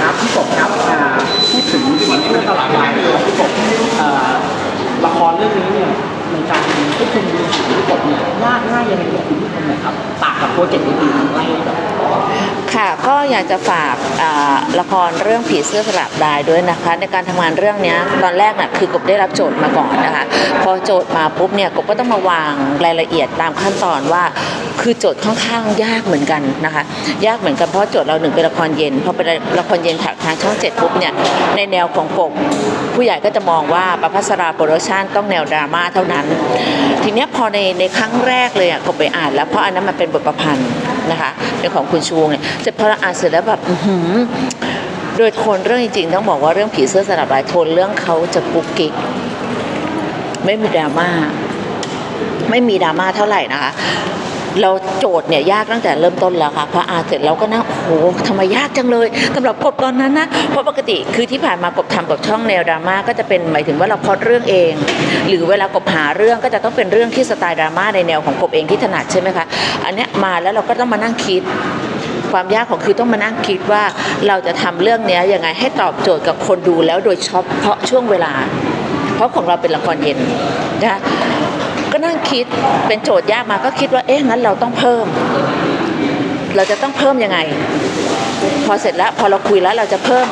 ครับพี่กบครับ การควบคุมดูสีพี่กบเนี่ยยากง่ายยังไงกับคุณผู้ชมเนี่ยครับต่างกับโปรเจกต์อื่นๆไหมแบบค่ะก็อยากจะฝากาละครเรื่องผีเสื้อสลับลายด้วยนะคะ ในการทำงานเรื่องนี้ตอนแรกน่ะคือกบได้รับโจทย์มาก่อนนะคะ พอโจทย์มาปุ๊บเนี่ยกบก็ต้องมาวางรายละเอียดตามขั้นตอนว่า คือโจทย์ค่อนข้างยากเหมือนกันนะคะ ยากเหมือนกันเพราะโจทย์เราหนึ่งเป็นละครเย็นพอเป็นละครเย็นทางช่องเจ็ดปุ๊บเนี่ยในแนวของกบผู้ใหญ่ก็จะมองว่าประพัสราโปรดักชันต้องแนวดราม่าเท่านั้นทีเนี้ยพอในในครั้งแรกเลยอะก็ไปอ่านแล้วเพราะอันนั้นมันเป็นบทประพันธ์นะคะในของคุณชูวงเนี่ยเสร็จพอเราอ่านเสร็จแล้วแบบโดยโทนเรื่องจริงๆต้องบอกว่าเรื่องผีเสื้อสลับลายโทนเรื่องเขาจะปุกกิ๊กไม่มีดราม่าไม่มีดราม่าเท่าไหร่นะคะ เราโจทย์เนี่ยยากตั้งแต่เริ่มต้นแล้วค่ะพออาเสร็จเราก็นะโอ้โหทำไมยากจังเลยสำหรับกบตอนนั้นนะเพราะปกติคือที่ผ่านมากบทำกับช่องแนวดราม่าก็จะเป็นหมายถึงว่าเราพอดเรื่องเอง หรือเวลากบหาเรื่องก็จะต้องเป็นเรื่องที่สไตล์ดราม่าในแนวของกบเองที่ถนัดใช่ไหมคะอันเนี้ยมาแล้วเราก็ต้องมานั่งคิดความยากของคือต้องมานั่งคิดว่าเราจะทำเรื่องเนี้ยยังไงให้ตอบโจทย์กับคนดูแล้วโดยเฉพาะช่วงเวลา เพราะของเราเป็นละครเย็นนะ ก็นั่งคิดเป็นโจทย์ยากมาก็คิดว่าเอ๊ะงั้นเราต้องเพิ่ม เราจะต้องเพิ่มยังไง พอเสร็จแล้วพอเราคุยแล้วเราจะเพิ่ม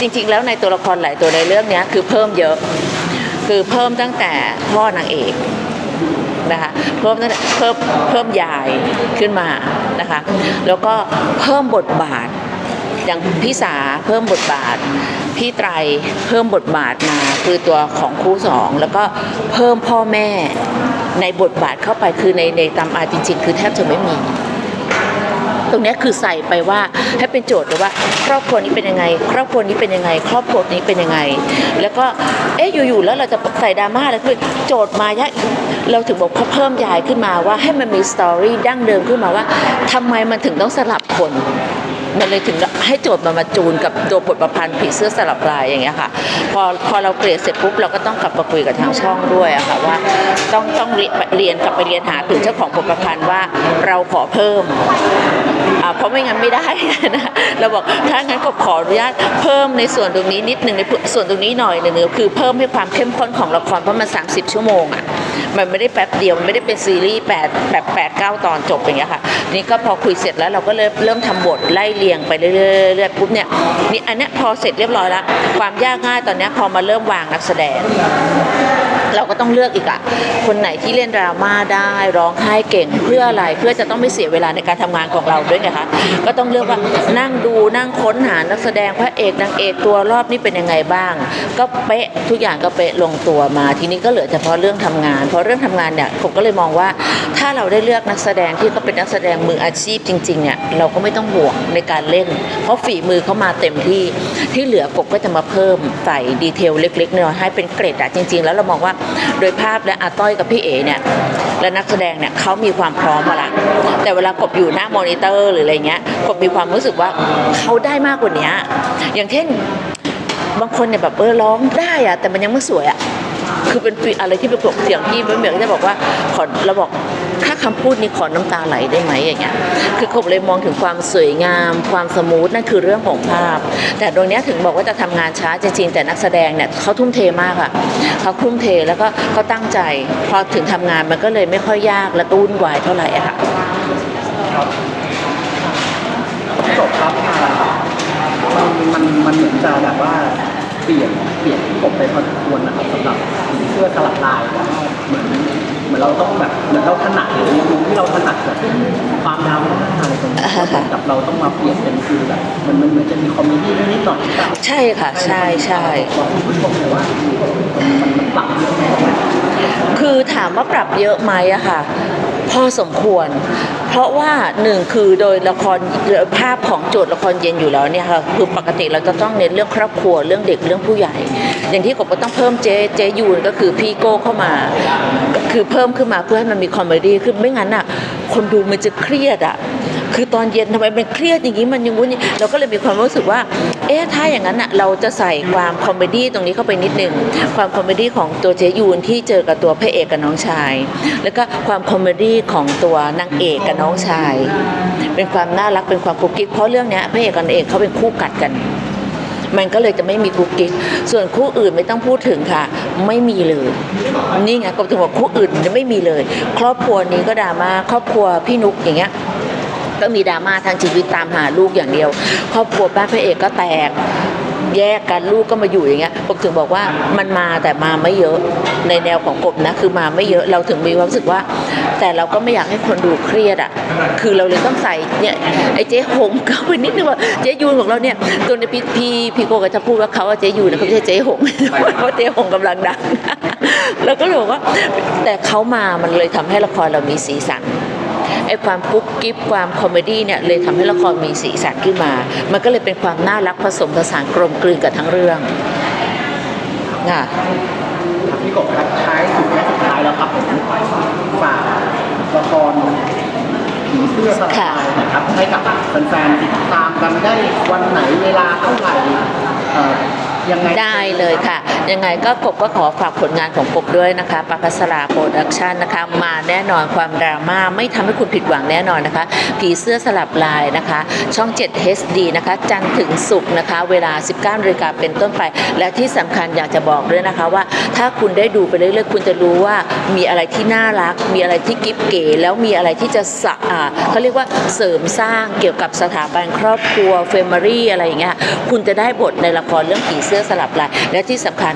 จริง ๆ แล้วในตัวละครหลายตัวในเรื่องนี้คือเพิ่มเยอะ คือเพิ่มตั้งแต่พ่อนางเอกนะคะเพิ่มตั้งแต่เพิ่มเพิ่มยายขึ้นมานะคะ แล้วก็เพิ่มบทบาท อย่างพี่สาเพิ่มบทบาท พี่ไตรเพิ่มบทบาทมาคือตัวของคู่สองแล้วก็เพิ่มพ่อแม่ในบทบาทเข้าไปคือในในตามอาจริงๆ คือแทบจะไม่มี ตรงนี้คือใส่ไปว่าให้เป็นโจทย์เลยว่า ครอบครัวนี้เป็นยังไง ครอบครัวนี้เป็นยังไง ครอบครัวนี้เป็นยังไง แล้วก็เอ๊ะอยู่ๆแล้วเราจะใส่ดราม่าอะไรคือโจทย์มายาเราถึงบอกเขาเพิ่มยายขึ้นมาว่าให้มันมีสตอรี่ดั้งเดิมขึ้นมาว่าทำไมมันถึงต้องสลับคน มันเลยถึงให้โจทย์มามาจูนกับตัวบทประพันธ์ผีเสื้อสลับลายอย่างเงี้ยค่ะ พอพอเราเกลียดเสร็จปุ๊บเราก็ต้องกลับมาคุยกับทางช่องด้วยอะค่ะว่าต้องต้องเรียนกลับไปเรียนหาถึงเจ้าของบทประพันธ์ว่าเราขอเพิ่มเพราะไม่งั้นไม่ได้นะเราบอกถ้างั้นก็ขออนุญาตเพิ่มในส่วนตรงนี้นิดหนึ่งในส่วนตรงนี้หน่อยหนึ่งคือเพิ่มให้ความเข้มข้นของละครเพราะมัน 30 ชั่วโมงอะมันไม่ได้แป๊บเดียวมันไม่ได้เป็นซีรีส์8แบบ8 9 ตอนจบอย่างเงี้ยค่ะนี่ก็พอคุยเสร็จแล้วเราก็เริ่มเริ่มทำบทไล่เรียงไปเรื่อยๆเรื่อยๆปุ๊บเนี่ยนี่อันเนี้ยพอเสร็จเรียบร้อยแล้ว ความยากง่ายตอนเนี้ยพอมาเริ่มวางนักแสดง ก็ต้องเลือกอีกอะคนไหนที่เล่นดราม่าได้ร้องไห้เก่งเพื่ออะไรเพื่อจะต้องไม่เสียเวลาในการทำงานของเราด้วยไงคะก็ต้องเลือกว่านั่งดูนั่งค้นหานักแสดงพระเอกนางเอกตัวรอบนี่เป็นยังไงบ้าง ก็เป๊ะทุกอย่างก็เป๊ะลงตัวมา ทีนี้ก็เหลือเฉพาะเรื่องทำงาน เพราะเรื่องทำงานเนี่ยผมก็เลยมองว่า ถ้าเราได้เลือกนักแสดงที่เขาเป็นนักแสดงมืออาชีพจริงๆเนี่ยเราก็ไม่ต้องห่วงในการเล่น เพราะฝีมือเขามาเต็มที่ที่เหลือกบก็จะมาเพิ่มใส่ดีเทลเล็กๆน้อยๆให้เป็นเกรดอะจริง ๆ แล้วเรามองว่าโดยภาพและอาต้อยกับพี่เอเนี่ยและนักแสดงเนี่ยเขามีความพร้อมมาละแต่เวลากบอยู่หน้ามอนิเตอร์หรืออะไรเงี้ยกบมีความรู้สึกว่าเขาได้มากกว่านี้อย่างเช่นบางคนเนี่ยแบบเออร้องได้อะแต่มันยังไม่สวยอะคือเป็นอะไรที่เป็นกบเสียงที่ไม่เหมือนจะบอกว่าขอเราบอก ถ้าคำพูดนี้ขอน้ำตาไหลได้ไหมอย่างเงี้ยคือผมเลยมองถึงความสวยงาม ความสมูทนั่นคือเรื่องของภาพ แต่ตรงนี้ถึงบอกว่าจะทำงานช้าจริงๆแต่นักแสดงเนี่ยเขาทุ่มเทมากอะเขาทุ่มเทแล้วก็เขาตั้งใจ พอถึงทำงานมันก็เลยไม่ค่อยยากและก็วุ่นวายเท่าไหร่อะค่ะจบครับอ่ามันมันมันเหมือนจะแบบว่าเปลี่ยนเปลี่ยนพี่กบไปพอสมควรนะครับสำหรับเสื้อสลับลายแล้วเหมือน มือนเราต้องแบบเหมือนเราถนัดหรือมุมที่เราถนัดแบบความดราม่าอะไรตรงนี้อ่าฮะเหมือนกับเราต้องมาเปลี่ยนเป็นคือแบบมันมันเหมือนจะมีคอมเมดี้นิดๆหน่อยหรือเปล่าใช่ค่ะ ใช่ใช่บอกคุณผู้ชมเลยว่ามันมันมันปรับเยอะมากคือถามว่าปรับเยอะไหมอะค่ะ พอสมควร เพราะว่าหนึ่งคือโดยละครภาพของโจทย์ละครเย็นอยู่แล้วเนี่ยค่ะคือปกติเราจะต้องเน้นเรื่องครอบครัวเรื่องเด็กเรื่องผู้ใหญ่ อย่างที่กบก็ต้องเพิ่มเจเจยูนก็คือพี่โก้เข้ามา คือเพิ่มขึ้นมาเพื่อให้มันมีคอมเมดี้คือไม่งั้นอะคนดูมันจะเครียดอะ คือตอนเย็นทำไมมันเครียดอย่างนี้มันยังงู้นอย่เราก็เลยมีความรู้สึกว่า เอ๊ะถ้าอย่างนั้นอะเราจะใส่ความคอมเมดี้ตรงนี้เข้าไปนิดนึงความคอมเมดี้ของตัวเจยูนที่เจอกับตัวพระเอกกับน้องชาย แล้วก็ความคอมเมดี้ของตัวนางเอกกับน้องชาย เป็นความน่ารักเป็นความกุ๊กกิ๊กเพราะเรื่องเนี้ยพระเอกกับนางเอกเขาเป็นคู่กัดกันมันก็เลยจะไม่มีกุ๊กกิ๊กส่วนคู่อื่นไม่ต้องพูดถึงค่ะ ไม่มีเลย นี่ไงก็ถึงบอกคู่อื่นจะไม่มีเลย ครอบครัวนี้ก็ดราม่าครอบครัวพี่นุกอย่างเงี้ย ก็มีดราม่าทางชีวิตตามหาลูกอย่างเดียวครอบครัวป้าพระเอกก็แตกแยกกันลูกก็มาอยู่อย่างเงี้ยผมถึงบอกว่ามันมาแต่มาไม่เยอะในแนวของกบนะ คือมาไม่เยอะเราถึงมีความรู้สึกว่า แต่เราก็ไม่อยากให้คนดูเครียดอะ คือเราเลยต้องใส่เนี่ยไอ้เจ๊หงเข้าไปนิดนึงว่าเจ๊ยูนของเราเนี่ยตัวนี้พี่พี่พี่โกก็จะพูดว่าเขาว่าเจ๊ยูนนะเขาไม่ใช่เจ๊หงเพราะเจ๊หงกำลังดังแล้วก็เลยบอกว่า แต่เขามามันเลยทำให้ละครเรามีสีสัน อ้ความกุ๊บกิ๊บความคอมเมดี้เนี่ยเลยทำให้ละครมีสีสันขึ้นมา มันก็เลยเป็นความน่ารักผสมผสานกลมกลืนกับทั้งเรื่องค่ะครับพี่กบครับท้ายสุดและสุดท้ายแล้วครับผมฝากละครผีเสื้อสลายนะครับให้กับแฟนๆติดตามกันได้วันไหนเวลาเท่าไหร่เอ่อยังไงได้เลยค่ะ ยังไงก็กบก็ขอฝากผลงานของกบด้วยนะคะปาพัสราโปรดักชันนะคะมาแน่นอนความดราม่าไม่ทำให้คุณผิดหวังแน่นอนนะคะ ผีเสื้อสลับลายนะคะ ช่อง 7 HD นะคะ จันทร์ถึงศุกร์นะคะ เวลา 19นาฬิกาเป็นต้นไป และที่สำคัญอยากจะบอกด้วยนะคะว่า ถ้าคุณได้ดูไปเรื่อยๆ คุณจะรู้ว่ามีอะไรที่น่ารัก มีอะไรที่กิ๊บเก๋แล้วมีอะไรที่จะสะอาดเขาเรียกว่าเสริมสร้างเกี่ยวกับสถาบันครอบครัวเฟมิลี่อะไรอย่างเงี้ยคุณจะได้บทในละครเรื่องผีเสื้อสลับลายและที่สำคัญ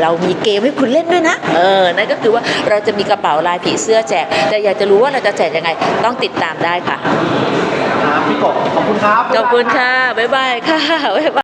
เรามีเกมให้คุณเล่นด้วยนะ เออ นั่นก็คือว่าเราจะมีกระเป๋าลายผีเสื้อแจก แต่อยากจะรู้ว่าเราจะแจกยังไง ต้องติดตามได้ค่ะ ครับพี่กบขอบคุณครับ ขอบคุณค่ะ บ๊ายบายค่ะ บ๊ายบาย